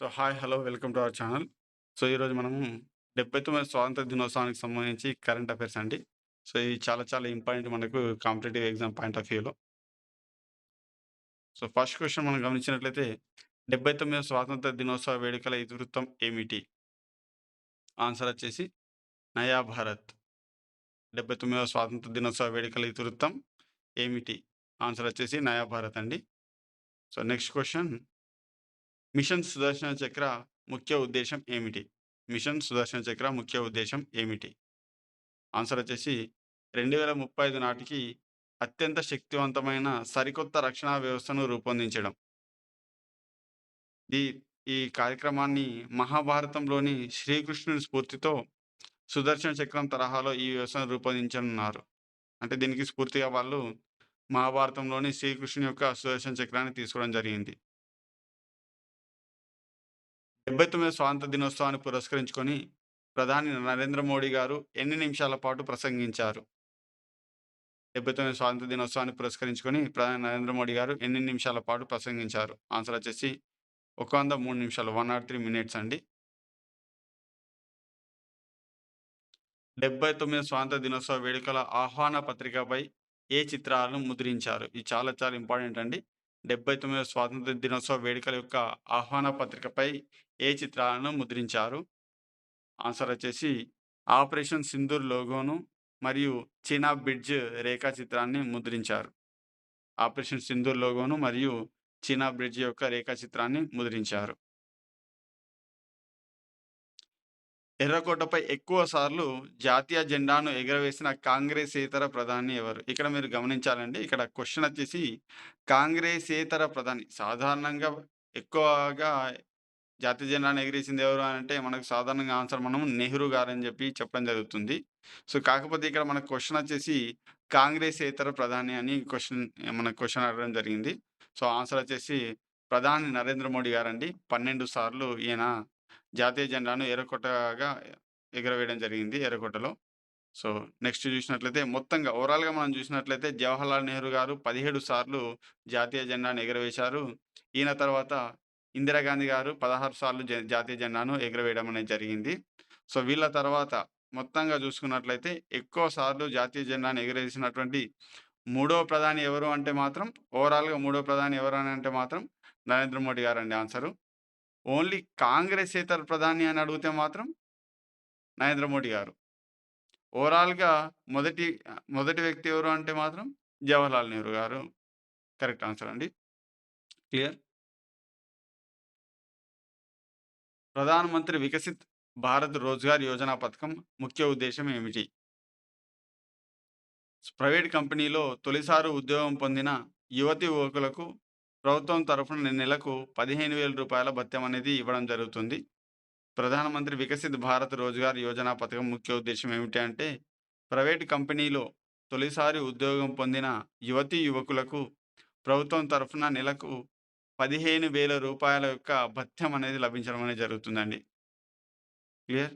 So hi hello welcome to our channel. So ఈరోజు మనము డెబ్బై తొమ్మిది స్వాతంత్ర దినోత్సవానికి సంబంధించి కరెంట్ అఫైర్స్ అండి. సో ఇది చాలా చాలా ఇంపార్టెంట్ మనకు కాంపిటేటివ్ ఎగ్జామ్ పాయింట్ ఆఫ్ వ్యూలో. సో ఫస్ట్ క్వశ్చన్ మనం గమనించినట్లయితే డెబ్బై తొమ్మిది స్వాతంత్ర దినోత్సవ వేడుకల ఇతివృత్తం ఏమిటి? ఆన్సర్ వచ్చేసి నయా భారత్. డెబ్బై తొమ్మిదవ స్వాతంత్ర దినోత్సవ వేడుకల ఇతివృత్తం ఏమిటి? ఆన్సర్ వచ్చేసి నయా భారత్ అండి. So next question. Mission Sudarshan Chakra ముఖ్య ఉద్దేశం ఏమిటి? మిషన్ సుదర్శన చక్ర ముఖ్య ఉద్దేశం ఏమిటి? ఆన్సర్ వచ్చేసి రెండు వేల ముప్పై ఐదు నాటికి అత్యంత శక్తివంతమైన సరికొత్త రక్షణ వ్యవస్థను రూపొందించడం. ఈ ఈ కార్యక్రమాన్ని మహాభారతంలోని శ్రీకృష్ణుని స్ఫూర్తితో సుదర్శన చక్రం తరహాలో ఈ వ్యవస్థను రూపొందించనున్నారు. అంటే దీనికి స్ఫూర్తిగా వాళ్ళు మహాభారతంలోని శ్రీకృష్ణుని యొక్క సుదర్శన చక్రాన్ని తీసుకోవడం జరిగింది. డెబ్బై తొమ్మిది స్వాతంత్ర దినోత్సవాన్ని పురస్కరించుకొని ప్రధాని నరేంద్ర మోడీ గారు ఎన్ని నిమిషాల పాటు ప్రసంగించారు? డెబ్బై తొమ్మిది స్వాతంత్ర దినోత్సవాన్ని పురస్కరించుకొని ప్రధాని నరేంద్ర మోడీ గారు ఎన్ని నిమిషాల పాటు ప్రసంగించారు? ఆన్సర్ వచ్చేసి ఒక వంద మూడు నిమిషాలు వన్ నాట్ త్రీ మినిట్స్ అండి. డెబ్బై తొమ్మిది స్వాతంత్ర దినోత్సవ వేడుకల ఆహ్వాన పత్రికపై ఏ చిత్రాలను ముద్రించారు? ఇది చాలా చాలా ఇంపార్టెంట్ అండి. డెబ్బై తొమ్మిదవ స్వాతంత్ర దినోత్సవ వేడుకల యొక్క ఆహ్వాన పత్రికపై ఏ చిత్రాలను ముద్రించారు? ఆన్సర్ వచ్చేసి ఆపరేషన్ సింధూర్ లోగోను మరియు చీనా బ్రిడ్జ్ రేఖా చిత్రాన్ని ముద్రించారు. ఆపరేషన్ సింధూర్ లోగోను మరియు చీనా బ్రిడ్జ్ యొక్క రేఖా చిత్రాన్ని ముద్రించారు. ఎర్రకోటపై ఎక్కువ సార్లు జాతీయ జెండాను ఎగరవేసిన కాంగ్రెసేతర ప్రధాని ఎవరు? ఇక్కడ మీరు గమనించాలండి. ఇక్కడ క్వశ్చన్ వచ్చేసి కాంగ్రెసేతర ప్రధాని. సాధారణంగా ఎక్కువగా జాతీయ జెండాను ఎగిరేసింది ఎవరు అంటే మనకు సాధారణంగా ఆన్సర్ మనం నెహ్రూ గారు అని చెప్పి చెప్పడం జరుగుతుంది. సో కాకపోతే ఇక్కడ మన క్వశ్చన్ వచ్చేసి కాంగ్రెసేతర ప్రధాని అని క్వశ్చన్ మన క్వశ్చన్ అడగడం జరిగింది. సో ఆన్సర్ వచ్చేసి ప్రధాని నరేంద్ర మోడీ గారండి. పన్నెండు సార్లు ఈయన జాతీయ జెండాను ఎర్రకోటగా ఎగరవేయడం జరిగింది ఎర్రకోటలో. సో నెక్స్ట్ చూసినట్లయితే మొత్తంగా ఓవరాల్గా మనం చూసినట్లయితే జవహర్లాల్ నెహ్రూ గారు పదిహేడు సార్లు జాతీయ జెండాను ఎగరవేశారు. ఈయన తర్వాత ఇందిరాగాంధీ గారు పదహారు సార్లు జ- జాతీయ జెండాను ఎగరవేయడం అనేది జరిగింది. సో వీళ్ళ తర్వాత మొత్తంగా చూసుకున్నట్లయితే ఎక్కువ సార్లు జాతీయ జెండాను ఎగరేసినటువంటి మూడో ప్రధాని ఎవరు అంటే మాత్రం ఓవరాల్గా మూడో ప్రధాని ఎవరు అని అంటే మాత్రం నరేంద్ర మోడీ గారు అండి ఆన్సరు. ఓన్లీ కాంగ్రెస్ ఇతర ప్రధాని అని అడిగితే మాత్రం నరేంద్ర మోడీ గారు. ఓవరాల్గా మొదటి మొదటి వ్యక్తి ఎవరు అంటే మాత్రం జవహర్లాల్ నెహ్రూ గారు. కరెక్ట్ ఆన్సర్ అండి. క్లియర్? ప్రధానమంత్రి వికసిత్ భారత్ రోజ్గార్ యోజన పథకం ముఖ్య ఉద్దేశం ఏమిటి? ప్రైవేట్ కంపెనీలో తొలిసారి ఉద్యోగం పొందిన యువతి యువకులకు ప్రభుత్వం తరఫున నెలకు పదిహేను వేల రూపాయల భత్యం అనేది ఇవ్వడం జరుగుతుంది. ప్రధానమంత్రి వికసిత్ భారత్ రోజ్గార్ యోజన పథకం ముఖ్య ఉద్దేశం ఏమిటి అంటే ప్రైవేట్ కంపెనీలో తొలిసారి ఉద్యోగం పొందిన యువతి యువకులకు ప్రభుత్వం తరఫున నెలకు పదిహేను వేల రూపాయల యొక్క భత్యం అనేది లభించడం అనేది జరుగుతుందండి. క్లియర్?